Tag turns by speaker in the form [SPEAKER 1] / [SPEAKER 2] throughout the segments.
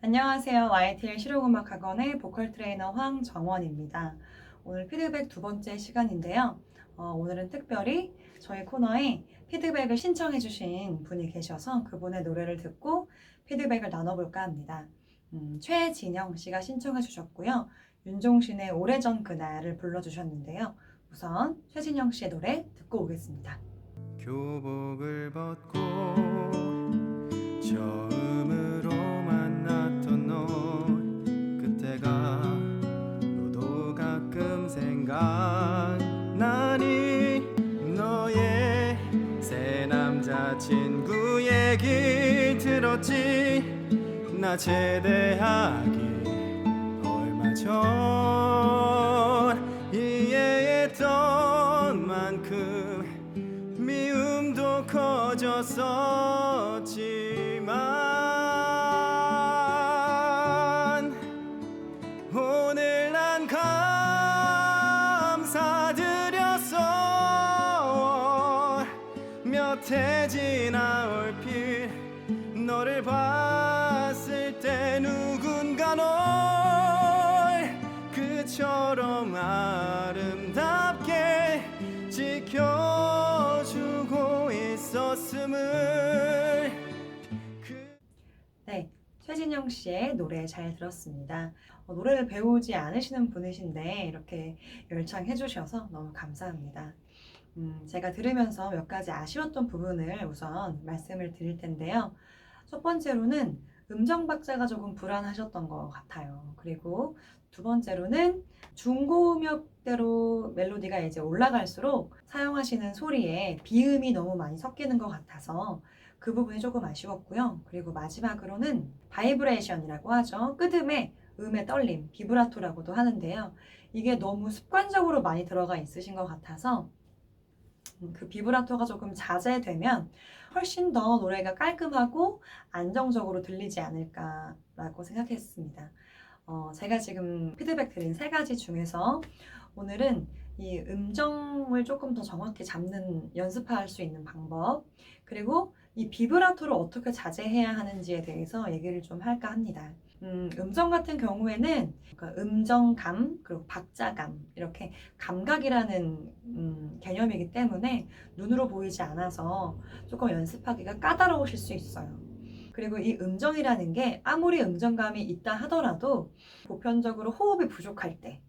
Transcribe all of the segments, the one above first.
[SPEAKER 1] 안녕하세요. YTL 실용음악 학원의 보컬 트레이너 황정원입니다. 오늘 피드백 두 번째 시간인데요. 어, 오늘은 특별히 저희 코너에 피드백을 신청해 주신 분이 계셔서 그분의 노래를 듣고 피드백을 나눠볼까 합니다. 음, 최진영 씨가 신청해 주셨고요. 윤종신의 오래전 그날을 불러주셨는데요. 우선 최진영 씨의 노래 듣고 오겠습니다.
[SPEAKER 2] 교복을 벗고 처 얘기 들었지? 나 제대하기 얼마 전 이해했던 만큼 미움도 커졌었지만 오늘 난 감사드렸어 몇 해 지나 얼핏 너를 봤을 때 누군가 널 그처럼 아름답게 지켜주고 있었음을 그...
[SPEAKER 1] 네, 최진영 씨의 노래 잘 들었습니다. 어, 노래를 배우지 않으시는 분이신데 이렇게 열창해 주셔서 너무 감사합니다. 음, 제가 들으면서 몇 가지 아쉬웠던 부분을 우선 말씀을 드릴 텐데요. 첫 번째로는 음정 박자가 조금 불안하셨던 것 같아요. 그리고 두 번째로는 중고음역대로 멜로디가 이제 올라갈수록 사용하시는 소리에 비음이 너무 많이 섞이는 것 같아서 그 부분이 조금 아쉬웠고요. 그리고 마지막으로는 바이브레이션이라고 하죠. 끄듬의 음의 떨림, 비브라토라고도 하는데요. 이게 너무 습관적으로 많이 들어가 있으신 것 같아서 음, 그 비브라토가 조금 자제되면 훨씬 더 노래가 깔끔하고 안정적으로 들리지 않을까라고 생각했습니다. 어, 제가 지금 피드백 드린 세 가지 중에서 오늘은 이 음정을 조금 더 정확히 잡는 연습할 수 있는 방법 그리고 이 비브라토를 어떻게 자제해야 하는지에 대해서 얘기를 좀 할까 합니다. 음, 음정 같은 경우에는 그러니까 음정감 그리고 박자감 이렇게 감각이라는 음, 개념이기 때문에 눈으로 보이지 않아서 조금 연습하기가 까다로우실 수 있어요. 그리고 이 음정이라는 게 아무리 음정감이 있다 하더라도 보편적으로 호흡이 부족할 때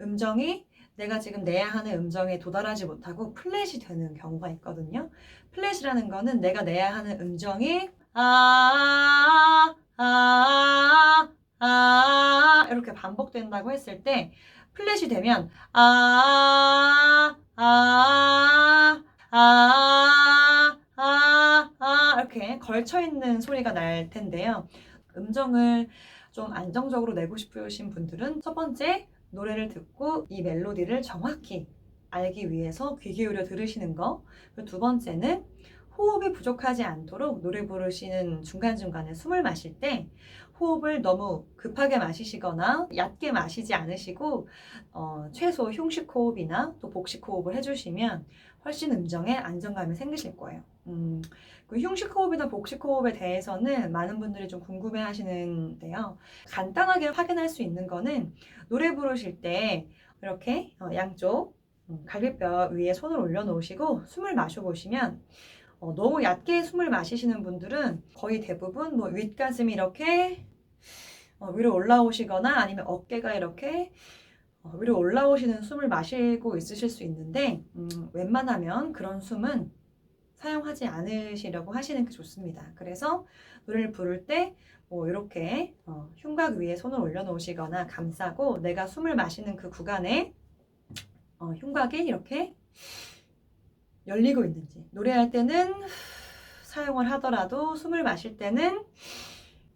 [SPEAKER 1] 음정이 내가 지금 내야 하는 음정에 도달하지 못하고 플랫이 되는 경우가 있거든요. 플랫이라는 거는 내가 내야 하는 음정이 아, 아, 아, 이렇게 반복된다고 했을 때 플랫이 되면 아, 아, 아, 아, 아, 이렇게 걸쳐 있는 소리가 날 텐데요. 음정을 좀 안정적으로 내고 싶으신 분들은 첫 번째 노래를 듣고 이 멜로디를 정확히 알기 위해서 귀 기울여 들으시는 거. 두 번째는 호흡이 부족하지 않도록 노래 부르시는 중간중간에 숨을 마실 때 호흡을 너무 급하게 마시시거나 얕게 마시지 않으시고 어, 최소 흉식 호흡이나 또 복식 호흡을 해주시면 훨씬 음정에 안정감이 생기실 거예요. 음, 그 흉식 호흡이나 복식 호흡에 대해서는 많은 분들이 좀 궁금해 하시는데요. 간단하게 확인할 수 있는 거는 노래 부르실 때 이렇게 어, 양쪽 음, 갈비뼈 위에 손을 올려놓으시고 숨을 마셔보시면 어, 너무 얕게 숨을 마시시는 분들은 거의 대부분 뭐 윗가슴이 이렇게 어, 위로 올라오시거나 아니면 어깨가 이렇게 어, 위로 올라오시는 숨을 마시고 있으실 수 있는데 음, 웬만하면 그런 숨은 사용하지 않으시려고 하시는 게 좋습니다. 그래서 노래를 부를 때 뭐 이렇게 어, 흉곽 위에 손을 올려놓으시거나 감싸고 내가 숨을 마시는 그 구간에 어, 흉곽이 이렇게 열리고 있는지 노래할 때는 사용을 하더라도 숨을 마실 때는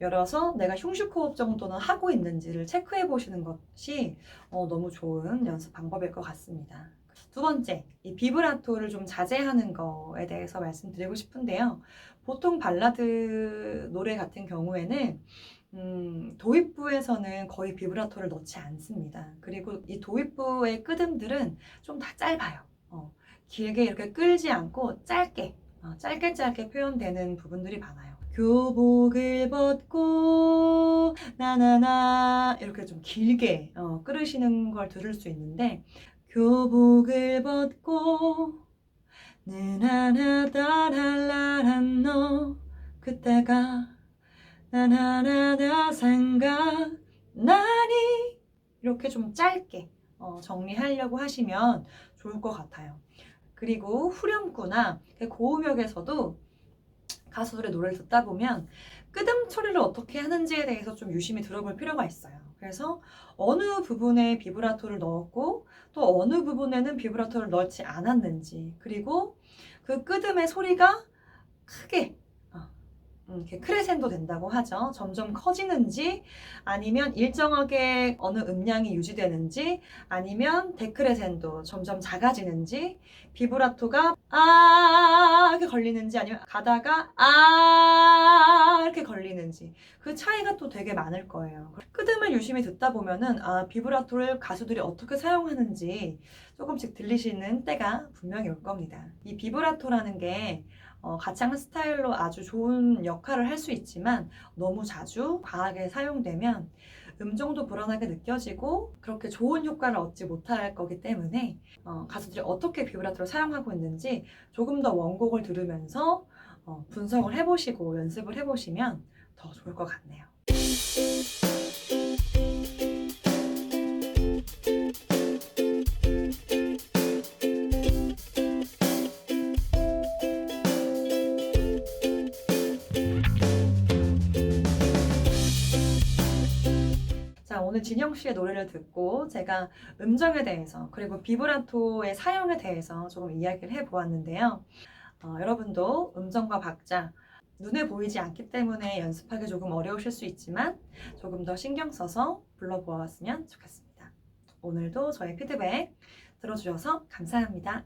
[SPEAKER 1] 열어서 내가 흉식 호흡 정도는 하고 있는지를 체크해 보시는 것이 어, 너무 좋은 연습 방법일 것 같습니다. 두 번째, 이 비브라토를 좀 자제하는 거에 대해서 말씀드리고 싶은데요. 보통 발라드 노래 같은 경우에는 음, 도입부에서는 거의 비브라토를 넣지 않습니다. 그리고 이 도입부의 끄듬들은 좀 다 짧아요. 어, 길게 이렇게 끌지 않고 짧게, 어, 짧게 짧게 표현되는 부분들이 많아요. 교복을 벗고 나나나 이렇게 좀 길게 어, 끌으시는 걸 들을 수 있는데 교복을 벗고 느나나다랄라란 너 그때가 나나나나 생각 나니 이렇게 좀 짧게 어, 정리하려고 하시면 좋을 것 같아요. 그리고 후렴구나 고음역에서도 가수들의 노래를 듣다 보면 끄듬 처리를 어떻게 하는지에 대해서 좀 유심히 들어볼 필요가 있어요. 그래서 어느 부분에 비브라토를 넣었고 또 어느 부분에는 비브라토를 넣지 않았는지 그리고 그 끄듬의 소리가 크게 이렇게 크레센도 된다고 하죠. 점점 커지는지 아니면 일정하게 어느 음량이 유지되는지 아니면 데크레센도 점점 작아지는지 비브라토가 아 이렇게 걸리는지 아니면 가다가 아 이렇게 걸리는지 그 차이가 또 되게 많을 거예요. 끄듬을 유심히 듣다 보면은 아 비브라토를 가수들이 어떻게 사용하는지 조금씩 들리시는 때가 분명히 올 겁니다. 이 비브라토라는 게 어, 가창 스타일로 아주 좋은 역할을 할 수 있지만 너무 자주 과하게 사용되면 음정도 불안하게 느껴지고 그렇게 좋은 효과를 얻지 못할 거기 때문에 어, 가수들이 어떻게 비브라토를 사용하고 있는지 조금 더 원곡을 들으면서 어, 분석을 해보시고 연습을 해보시면 더 좋을 것 같네요. 자, 오늘 진영 씨의 노래를 듣고 제가 음정에 대해서 그리고 비브라토의 사용에 대해서 조금 이야기를 해보았는데요. 어, 여러분도 음정과 박자 눈에 보이지 않기 때문에 연습하기 조금 어려우실 수 있지만 조금 더 신경 써서 불러보았으면 좋겠습니다. 오늘도 저의 피드백 들어주셔서 감사합니다.